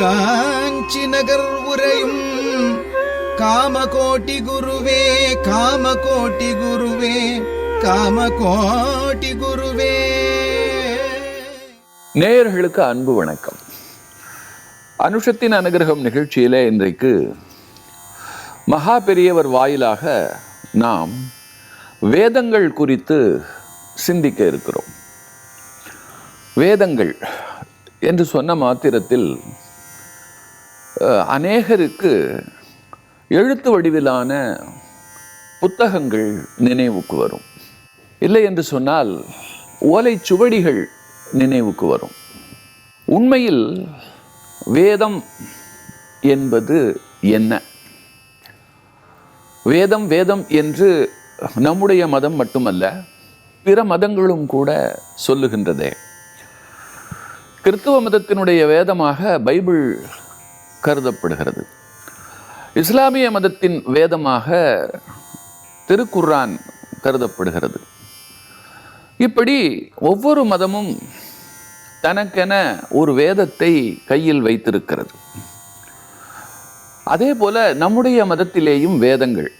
காஞ்சி நகர் உரையும் காமகோட்டி குருவே காமகோட்டி குருவே காமகோட்டி குருவே. நேயர்களுக்கு அன்பு வணக்கம். அனுஷத்தின் அனுகிரகம் நிகழ்ச்சியிலே இன்றைக்கு மகா பெரியவர் வாயிலாக நாம் வேதங்கள் குறித்து சிந்திக்க இருக்கிறோம். வேதங்கள் என்று சொன்ன மாத்திரத்தில் அநேகருக்கு எழுத்து வடிவிலான புத்தகங்கள் நினைவுக்கு வரும். இல்லை என்று சொன்னால் ஓலை சுவடிகள் நினைவுக்கு வரும். உண்மையில் வேதம் என்பது என்ன? வேதம் வேதம் என்று நம்முடைய மதம் மட்டுமல்ல பிற மதங்களும் கூட சொல்லுகின்றதே. கிறிஸ்துவ மதத்தினுடைய வேதமாக பைபிள் கருதப்படுகிறது. இஸ்லாமிய மதத்தின் வேதமாக திருக்குர்ஆன் கருதப்படுகிறது. இப்படி ஒவ்வொரு மதமும் தனக்கென ஒரு வேதத்தை கையில் வைத்திருக்கிறது. அதே போல நம்முடைய மதத்திலேயும் வேதங்கள்.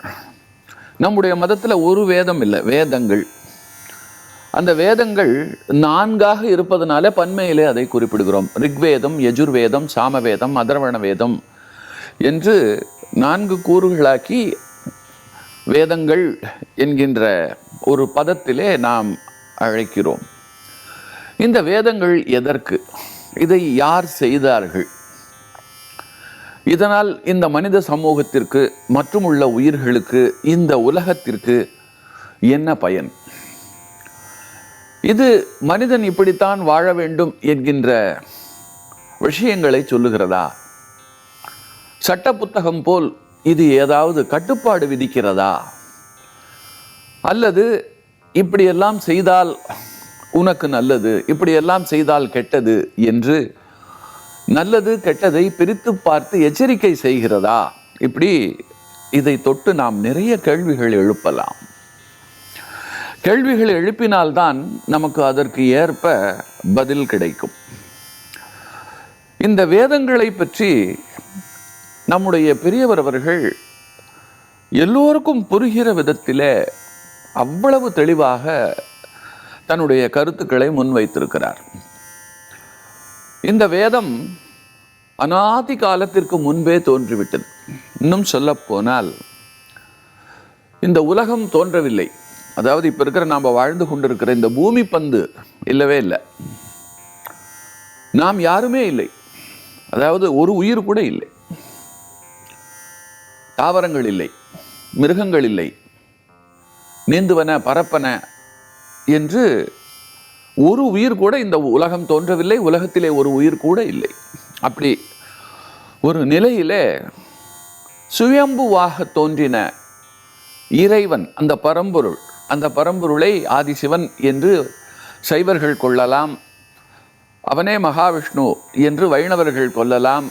நம்முடைய மதத்தில் ஒரு வேதம் இல்லை வேதங்கள். அந்த வேதங்கள் நான்காக இருப்பதனால பன்மையிலே அதை குறிப்பிடுகிறோம். ரிக்வேதம் யஜுர்வேதம் சாமவேதம் அதர்வண வேதம் என்று நான்கு கூறுகளாக்கி வேதங்கள் என்கின்ற ஒரு பதத்திலே நாம் அழைக்கிறோம். இந்த வேதங்கள் எதற்கு? இதை யார் செய்தார்கள்? இதனால் இந்த மனித சமூகத்திற்கு மற்றும் உள்ள உயிர்களுக்கு இந்த உலகத்திற்கு என்ன பயன்? இது மனிதன் இப்படித்தான் வாழ வேண்டும் என்கின்ற விஷயங்களை சொல்லுகிறதா? சட்ட புத்தகம் போல் இது ஏதாவது கட்டுப்பாடு விதிக்கிறதா? அல்லது இப்படியெல்லாம் செய்தால் உனக்கு நல்லது இப்படியெல்லாம் செய்தால் கெட்டது என்று நல்லது கெட்டதை பிரித்து பார்த்து எச்சரிக்கை செய்கிறதா? இப்படி இதை தொட்டு நாம் நிறைய கேள்விகள் எழுப்பலாம். கேள்விகள் எழுப்பினால்தான் நமக்கு அதற்கு ஏற்ப பதில் கிடைக்கும். இந்த வேதங்களை பற்றி நம்முடைய பெரியவர் அவர்கள் எல்லோருக்கும் புரிகிற விதத்திலே அவ்வளவு தெளிவாக தன்னுடைய கருத்துக்களை முன்வைத்திருக்கிறார். இந்த வேதம் அனாதி காலத்திற்கு முன்பே தோன்றிவிட்டது. இன்னும் சொல்லப்போனால் இந்த உலகம் தோன்றவில்லை. அதாவது இப்போ இருக்கிற நாம் வாழ்ந்து கொண்டிருக்கிற இந்த பூமி பந்து இல்லவே இல்லை. நாம் யாருமே இல்லை. அதாவது ஒரு உயிர் கூட இல்லை. தாவரங்கள் இல்லை. மிருகங்கள் இல்லை. நீந்துவன பரப்பன என்று ஒரு உயிர் கூட இந்த உலகம் தோன்றவில்லை. உலகத்திலே ஒரு உயிர் கூட இல்லை. அப்படி ஒரு நிலையிலே சுயம்புவாக தோன்றின இறைவன் அந்த பரம்பொருள் அந்த பரம்பொருளை ஆதிசிவன் என்று சைவர்கள் கொள்ளலாம் அவனே மகாவிஷ்ணு என்று வைணவர்கள் கொள்ளலாம்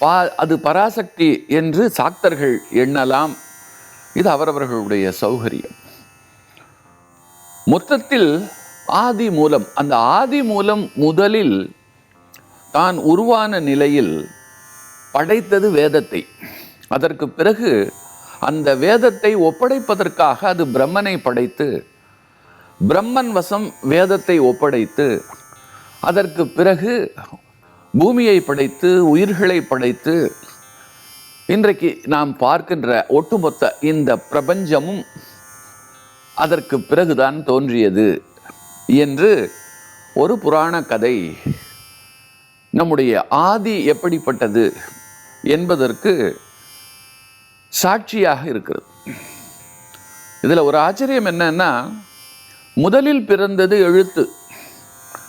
பா அது பராசக்தி என்று சாக்தர்கள் எண்ணலாம். இது அவரவர்களுடைய சௌகரியம். மொத்தத்தில் ஆதி மூலம் அந்த ஆதி மூலம் முதலில் தான் உருவான நிலையில் படைத்தது வேதத்தை. அதற்கு பிறகு அந்த வேதத்தை ஒப்படைப்பதற்காக அது பிரம்மனை படைத்து பிரம்மன் வசம் வேதத்தை ஒப்படைத்து அதற்கு பிறகு பூமியை படைத்து உயிர்களை படைத்து இன்றைக்கு நாம் பார்க்கின்ற ஒட்டுமொத்த இந்த பிரபஞ்சமும் அதற்கு பிறகுதான் தோன்றியது என்று ஒரு புராண கதை நம்முடைய ஆதி எப்படிப்பட்டது என்பதற்கு சாட்சியாக இருக்கிறது. இதில் ஒரு ஆச்சரியம் என்னன்னா முதலில் பிறந்தது எழுத்து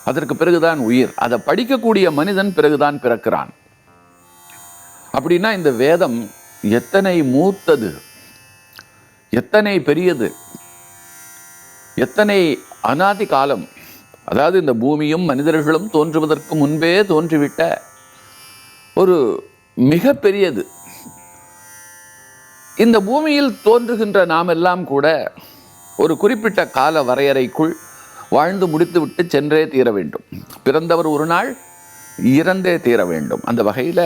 அதற்கு பிறகுதான் உயிர். அதை படிக்கக்கூடிய மனிதன் பிறகுதான் பிறக்கிறான். அப்படின்னா இந்த வேதம் எத்தனை மூத்தது எத்தனை பெரியது எத்தனை அனாதி காலம் அதாவது இந்த பூமியும் மனிதர்களும் தோன்றுவதற்கு முன்பே தோன்றிவிட்ட ஒரு மிக பெரியது இந்த பூமியில் தோன்றுகின்ற நாம் எல்லாம் கூட ஒரு குறிப்பிட்ட கால வரையறைக்குள் வாழ்ந்து முடித்துவிட்டு சென்றே தீர வேண்டும். பிறந்தவர் ஒரு நாள் இறந்தே தீர வேண்டும். அந்த வகையில்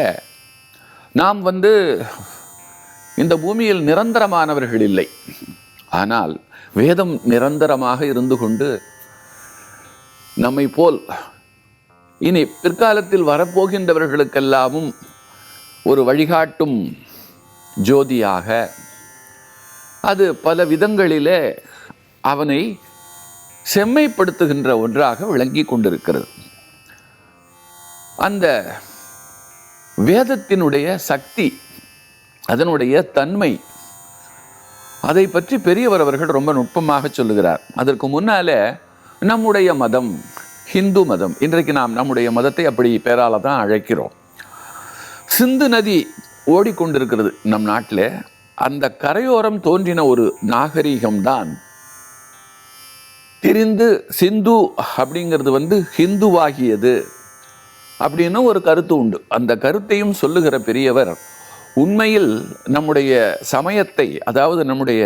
நாம் வந்து இந்த பூமியில் நிரந்தரமானவர்கள் இல்லை. ஆனால் வேதம் நிரந்தரமாக இருந்து கொண்டு நம்மை போல் இனி பிற்காலத்தில் வரப்போகின்றவர்களுக்கெல்லாமும் ஒரு வழிகாட்டும் ஜோதியாக. அது பல விதங்களிலே அவனை செம்மைப்படுத்துகின்ற ஒன்றாக விளங்கி கொண்டிருக்கிறது. அந்த வேதத்தினுடைய சக்தி அதனுடைய தன்மை அதை பற்றி பெரியவர் அவர்கள் ரொம்ப நுட்பமாக சொல்லுகிறார். அதற்கு முன்னாலே நம்முடைய மதம் ஹிந்து மதம் இன்றைக்கு நாம் நம்முடைய மதத்தை அப்படி பேரால தான் அழைக்கிறோம். சிந்து நதி ஓடிக்கொண்டிருக்கிறது நம் நாட்டில். அந்த கரையோரம் தோன்றின ஒரு நாகரீகம்தான் திரிந்து சிந்து அப்படிங்கிறது வந்து ஹிந்துவாகியது அப்படின்னு ஒரு கருத்து உண்டு. அந்த கருத்தையும் சொல்லுகிற பெரியவர் உண்மையில் நம்முடைய சமயத்தை அதாவது நம்முடைய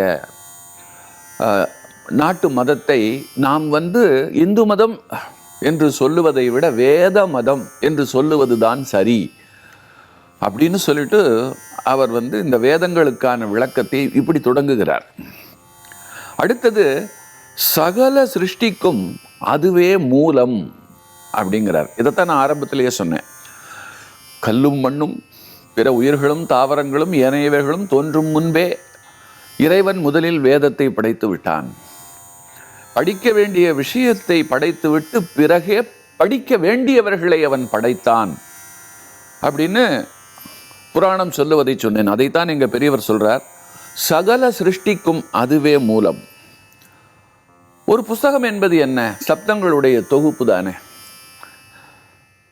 நாட்டு மதத்தை நாம் வந்து இந்து மதம் என்று சொல்லுவதை விட வேத மதம் என்று சொல்லுவது தான் சரி. அப்படின்னு சொல்லிட்டு அவர் வந்து இந்த வேதங்களுக்கான விளக்கத்தை இப்படி தொடங்குகிறார். அடுத்தது சகல சிருஷ்டிக்கும் அதுவே மூலம் அப்படிங்கிறார். இதைத்தான் நான் ஆரம்பத்திலேயே சொன்னேன். கல்லும் மண்ணும் பிற உயிர்களும் தாவரங்களும் ஏனையவைகளும் தோன்றும் முன்பே இறைவன் முதலில் வேதத்தை படைத்து விட்டான். படிக்க வேண்டிய விஷயத்தை படைத்துவிட்டு பிறகே படிக்க வேண்டியவர்களை அவன் படைத்தான். அப்படின்னு புராணம் சொல்லுவதை சொன்னேன். அதைத்தான் எங்கள் பெரியவர் சொல்கிறார் சகல சிருஷ்டிக்கும் அதுவே மூலம். ஒரு புஸ்தகம் என்பது என்ன? சப்தங்களுடைய தொகுப்பு தானே.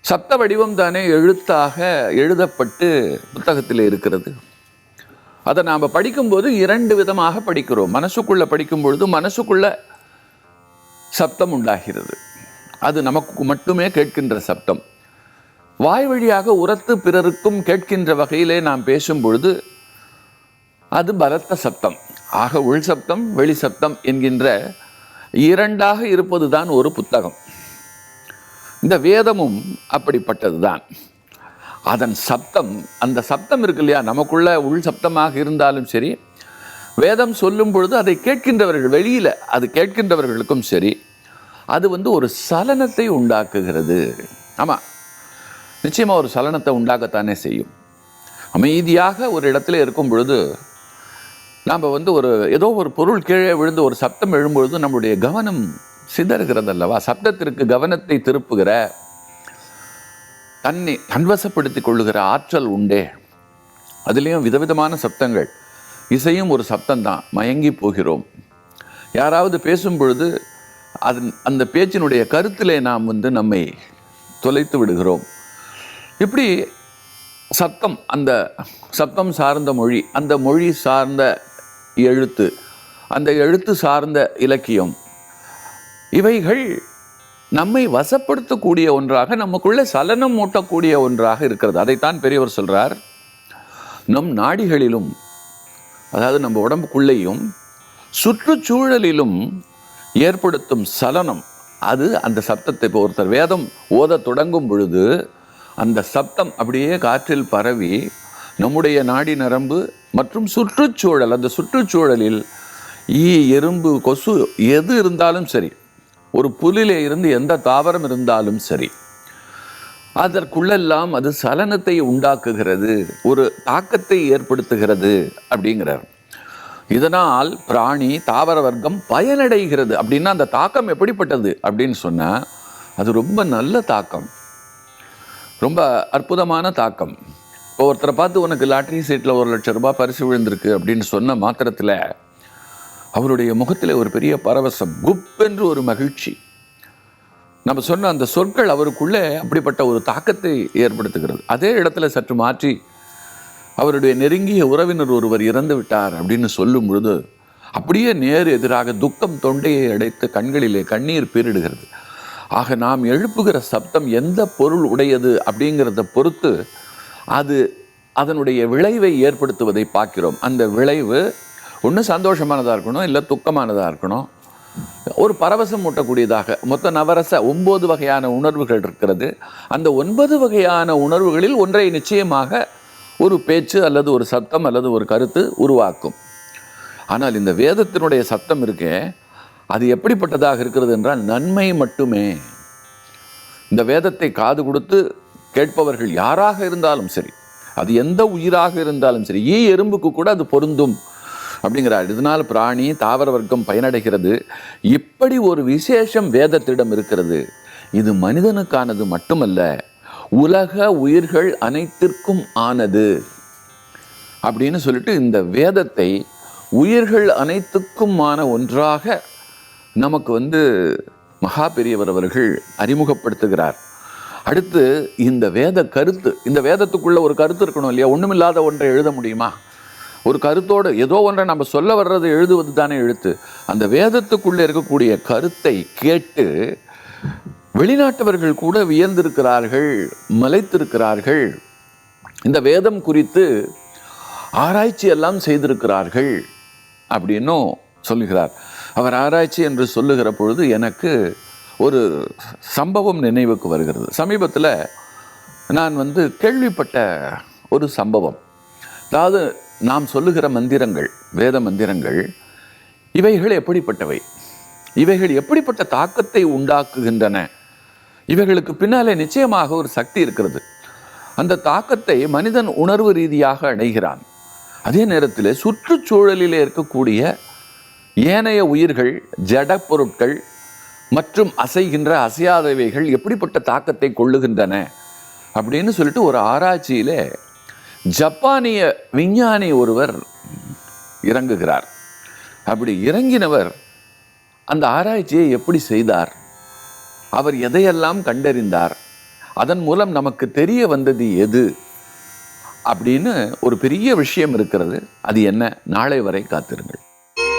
சப்த வடிவம் தானே எழுத்தாக எழுதப்பட்டு புத்தகத்தில் இருக்கிறது. அதை நாம் படிக்கும்போது இரண்டு விதமாக படிக்கிறோம். மனசுக்குள்ளே படிக்கும் பொழுது மனசுக்குள்ள சப்தம் உண்டாகிறது. அது நமக்கு மட்டுமே கேட்கின்ற சப்தம். வாய் வழியாக உரத்து பிறருக்கும் கேட்கின்ற வகையிலே நாம் பேசும் பொழுது அது பலத்த சப்தம். ஆக உள் சப்தம் வெளி சப்தம் என்கின்ற இரண்டாக இருப்பதுதான் ஒரு புத்தகம். இந்த வேதமும் அப்படிப்பட்டதுதான். அதன் சப்தம் அந்த சப்தம் இருக்கு இல்லையா? நமக்குள்ள உள் சப்தமாக இருந்தாலும் சரி வேதம் சொல்லும் பொழுது அதை கேட்கின்றவர்கள் வெளியில் அது கேட்கின்றவர்களுக்கும் சரி அது வந்து ஒரு சலனத்தை உண்டாக்குகிறது. ஆமாம் நிச்சயமாக ஒரு சலனத்தை உண்டாக்கத்தானே செய்யும். அமைதியாக ஒரு இடத்துல இருக்கும் பொழுது நாம் வந்து ஒரு ஏதோ ஒரு பொருள் கீழே விழுந்து ஒரு சப்தம் எழும்பொழுது நம்முடைய கவனம் சிதறுகிறது அல்லவா சப்தத்திற்கு கவனத்தை திருப்புகிற தன்னை தன்வசப்படுத்திக் கொள்ளுகிற ஆற்றல் உண்டே. அதுலேயும் விதவிதமான சப்தங்கள். இசையும் ஒரு சப்தம்தான். மயங்கி போகிறோம். யாராவது பேசும் பொழுது அதன் அந்த பேச்சினுடைய கருத்திலே நாம் வந்து நம்மை தொலைத்து விடுகிறோம். இப்படி சத்தம் அந்த சத்தம் சார்ந்த மொழி அந்த மொழி சார்ந்த எழுத்து அந்த எழுத்து சார்ந்த இலக்கியம் இவைகள் நம்மை வசப்படுத்தக்கூடிய ஒன்றாக நமக்குள்ளே சலனம் மூட்டக்கூடிய ஒன்றாக இருக்கிறது. அதைத்தான் பெரியவர் சொல்றார் நம் நாடிகளிலும் அதாவது நம்ம உடம்புக்குள்ளேயும் சுற்றுச்சூழலிலும் ஏற்படுத்தும் சலனம் அது அந்த சப்தத்தை இப்போ ஒருத்தர் வேதம் ஓத தொடங்கும் பொழுது அந்த சப்தம் அப்படியே காற்றில் பரவி நம்முடைய நாடி நரம்பு மற்றும் சுற்றுச்சூழல் அந்த சுற்றுச்சூழலில் ஈ எறும்பு கொசு எது இருந்தாலும் சரி ஒரு புலிலே இருந்து எந்த தாவரம் இருந்தாலும் சரி அதற்குள்ளெல்லாம் அது சலனத்தை உண்டாக்குகிறது ஒரு தாக்கத்தை ஏற்படுத்துகிறது அப்படிங்கிறார். இதனால் பிராணி தாவர வர்க்கம் பயனடைகிறது அப்படின்னா அந்த தாக்கம் எப்படிப்பட்டது அப்படின்னு சொன்னால் அது ரொம்ப நல்ல தாக்கம். ரொம்ப அற்புதமான தாக்கம். இப்போ ஒருத்தரை பார்த்து உனக்கு லாட்ரி சீட்டில் ஒரு லட்சம் ரூபாய் பரிசு விழுந்திருக்கு அப்படின்னு சொன்ன மாத்திரத்தில் அவருடைய முகத்தில் ஒரு பெரிய பரவசம் குப்பென்று ஒரு மகிழ்ச்சி. நம்ம சொன்ன அந்த சொற்கள் அவருக்குள்ளே அப்படிப்பட்ட ஒரு தாக்கத்தை ஏற்படுத்துகிறது. அதே இடத்துல சற்று மாற்றி அவருடைய நெருங்கிய உறவினர் ஒருவர் இறந்து விட்டார் அப்படின்னு சொல்லும் பொழுது அப்படியே நேர் எதிராக துக்கம் தொண்டையை அடைத்து கண்களிலே கண்ணீர் பீரிடுகிறது. ஆக நாம் எழுப்புகிற சப்தம் எந்த பொருள் உடையது அப்படிங்கிறத பொறுத்து அது அதனுடைய விளைவை ஏற்படுத்துவதை பார்க்கிறோம். அந்த விளைவு ஒன்று சந்தோஷமானதாக இருக்கணும் இல்லை துக்கமானதாக இருக்கணும். ஒரு பரவசம் மூட்டக்கூடியதாக மொத்த நவரச ஒன்பது வகையான உணர்வுகள் இருக்கிறது. அந்த ஒன்பது வகையான உணர்வுகளில் ஒன்றை நிச்சயமாக ஒரு பேச்சு அல்லது ஒரு சத்தம் அல்லது ஒரு கருத்து உருவாக்கும். ஆனால் இந்த வேதத்தினுடைய சத்தம் இருக்கே அது எப்படிப்பட்டதாக இருக்கிறது என்றால் நன்மை மட்டுமே. இந்த வேதத்தை காது கொடுத்து கேட்பவர்கள் யாராக இருந்தாலும் சரி அது எந்த உயிராக இருந்தாலும் சரி ஈ எறும்புக்கு கூட அது பொருந்தும் அப்படிங்கிறார். இதனால் பிராணி தாவர வர்க்கம் பயனடைகிறது. இப்படி ஒரு விசேஷம் வேதத்திடம் இருக்கிறது. இது மனிதனுக்கானது மட்டுமல்ல உலக உயிர்கள் அனைத்திற்கும் ஆனது அப்படின்னு சொல்லிட்டு இந்த வேதத்தை உயிர்கள் அனைத்துக்குமான ஒன்றாக நமக்கு வந்து மகா பெரியவர் அவர்கள் அறிமுகப்படுத்துகிறார். அடுத்து இந்த வேத கருத்து இந்த வேதத்துக்குள்ள ஒரு கருத்து இருக்கணும் இல்லையா? ஒன்றுமில்லாத ஒன்றை எழுத முடியுமா? ஒரு கருத்தோடு ஏதோ ஒன்றை நம்ம சொல்ல வர்றது எழுதுவது தானே எழுத்து. அந்த வேதத்துக்குள்ளே இருக்கக்கூடிய கருத்தை கேட்டு வெளிநாட்டவர்கள் கூட வியந்திருக்கிறார்கள் மலைத்திருக்கிறார்கள். இந்த வேதம் குறித்து ஆராய்ச்சி எல்லாம் செய்திருக்கிறார்கள் அப்படின்னும் சொல்லுகிறார். அவர் ஆராய்ச்சி என்று சொல்லுகிற பொழுது எனக்கு ஒரு சம்பவம் நினைவுக்கு வருகிறது. சமீபத்தில் நான் வந்து கேள்விப்பட்ட ஒரு சம்பவம். அதாவது நாம் சொல்லுகிற மந்திரங்கள் வேத மந்திரங்கள் இவைகள் எப்படிப்பட்டவை? இவைகள் எப்படிப்பட்ட தாக்கத்தை உண்டாக்குகின்றன? இவைகளுக்கு பின்னாலே நிச்சயமாக ஒரு சக்தி இருக்கிறது. அந்த தாக்கத்தை மனிதன் உணர்வு ரீதியாக அடைகிறான். அதே நேரத்தில் சுற்றுச்சூழலிலே இருக்கக்கூடிய ஏனைய உயிர்கள் ஜட பொருட்கள் மற்றும் அசைகின்ற அசையாதவைகள் எப்படிப்பட்ட தாக்கத்தை கொள்ளுகின்றன அப்படின்னு சொல்லிட்டு ஒரு ஆராய்ச்சியில் ஜப்பானிய விஞ்ஞானி ஒருவர் இறங்குகிறார். அப்படி இறங்கினவர் அந்த ஆராய்ச்சியை எப்படி செய்தார்? அவர் எதையெல்லாம் கண்டறிந்தார்? அதன் மூலம் நமக்கு தெரிய வந்தது எது? அப்படின்னு ஒரு பெரிய விஷயம் இருக்கிறது. அது என்ன? நாளை வரை காத்திருங்கள்.